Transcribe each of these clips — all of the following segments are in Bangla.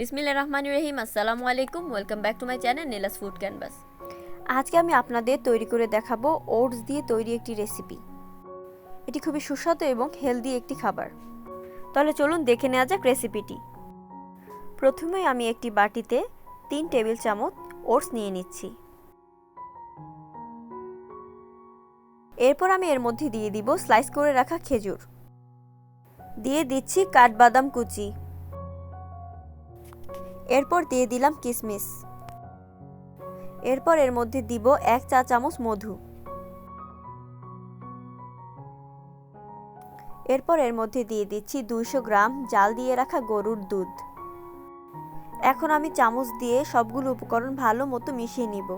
বিসমিল্লা রহমান রহিম, আসসালামু আলাইকুম welcome back to my channel Nila's food canvas আজকে আমি আপনাদের তৈরি করে দেখাবো ওটস দিয়ে তৈরি একটি রেসিপি। এটি খুবই সুস্বাদু এবং হেলদি একটি খাবার। তাহলে চলুন দেখে নেওয়া যাক রেসিপিটি। প্রথমে আমি একটি বাটিতে তিন টেবিল চামচ ওটস নিয়ে নিচ্ছি। এরপর আমি এর মধ্যে দিয়ে দিব স্লাইস করে রাখা খেজুর। দিয়ে দিচ্ছি কাঠবাদাম কুচি। এরপর দিয়ে দিলাম কিশমিশ এরপর এর মধ্যে দিব এক চা চামচ মধু। এরপর এর মধ্যে দিয়ে দিচ্ছি দুইশো গ্রাম জাল দিয়ে রাখা গরুর দুধ। এখন আমি চামচ দিয়ে সবগুলো উপকরণ ভালো মতো মিশিয়ে নিব।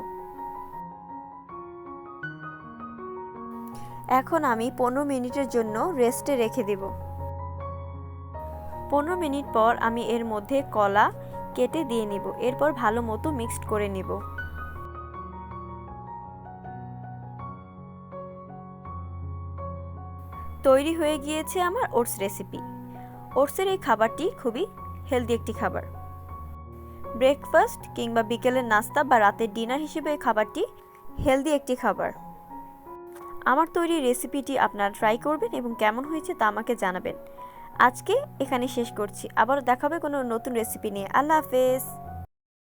এখন আমি পনেরো মিনিটের জন্য রেস্টে রেখে দেব। পনেরো মিনিট পর আমি এর মধ্যে কলা কেটে দিয়ে নিব। এরপর ভালো মতো মিক্সড করে নিব। তৈরি হয়ে গিয়েছে আমার ওটস রেসিপি। ওটসের এই খাবারটি খুবই হেলদি একটি খাবার। ব্রেকফাস্ট কিংবা বিকেলের নাস্তা বা রাতের ডিনার হিসেবে এই খাবারটি হেলদি একটি খাবার। আমার তৈরি রেসিপিটি আপনারা ট্রাই করবেন এবং কেমন হয়েছে তা আমাকে জানাবেন। আজকে এখানে শেষ করছি। আবারও দেখাবে কোনো নতুন রেসিপি নিয়ে। আল্লাহ হাফেজ।